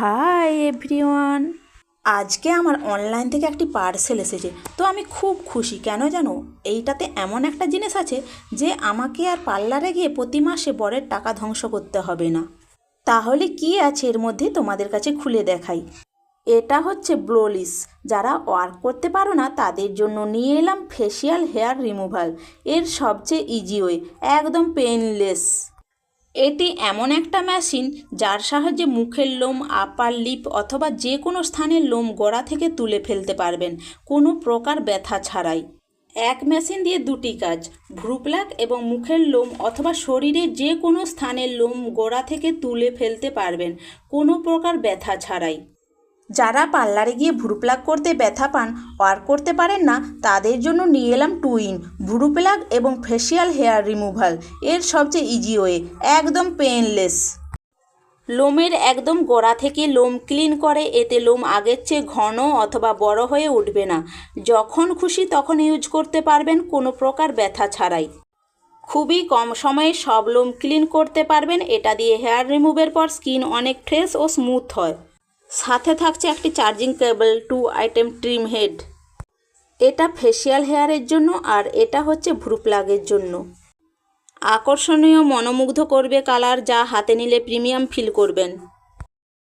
Hi everyone. আজকে আমার online থেকে একটি পার্সেল এসেছে, তো আমি খুব খুশি। কেন জানো? এইটাতে এমন একটা জিনিস আছে যে আমাকে আর পার্লারে গিয়ে প্রতি মাসে বরের টাকা ধ্বংস করতে হবে না। তাহলে কি আছে এর মধ্যে তোমাদের কাছে খুলে দেখাই। এটা হচ্ছে ব্লোলিস যারা ওয়ার্ক করতে পারো না, তাদের জন্য নিয়ে এলাম ফেসিয়াল হেয়ার রিমুভাল এর সবচেয়ে ইজি ওয়ে একদম পেইনলেস এটি এমন একটা মেশিন যার সাহায্যে মুখের লোম আপার লিপ অথবা যে কোনো স্থানের লোম গোড়া থেকে তুলে ফেলতে পারবেন। কোনো প্রকার ব্যথা ছাড়াই। এক মেশিন দিয়ে দুটি কাজ, ভ্রুপ্লাক এবং মুখের লোম অথবা শরীরে যে কোনো স্থানের লোম গোড়া থেকে তুলে ফেলতে পারবেন। কোনো প্রকার ব্যথা ছাড়াই। যারা পার্লারে গিয়ে ভ্রু প্লাগ করতে ব্যথা পান ওয়ার্ক করতে পারেন না, তাদের জন্য নিয়ে এলাম টুইন ভ্রু প্লাগ এবং ফেসিয়াল হেয়ার রিমুভাল। এর সবচেয়ে ইজি ওয়ে একদম পেনলেস লোমের একদম গোড়া থেকে লোম ক্লিন করে, এতে লোম আগের চেয়ে ঘন অথবা বড় হয়ে উঠবে না। যখন খুশি তখন ইউজ করতে পারবেন, কোনো প্রকার ব্যথা ছাড়াই। খুবই কম সময়ে সব লোম ক্লিন করতে পারবেন, এটা দিয়ে হেয়ার রিমুভের পর স্কিন অনেক ফ্রেশ ও স্মুথ হয়। সাথে থাকছে একটি charging cable two item trim head এটা ফেসিয়াল হেয়ারের জন্য আর এটা হচ্ছে ভ্রু প্লাগের জন্য। আকর্ষণীয়, মনোমুগ্ধ করবে কালার যা হাতে নিলে প্রিমিয়াম ফিল করবেন।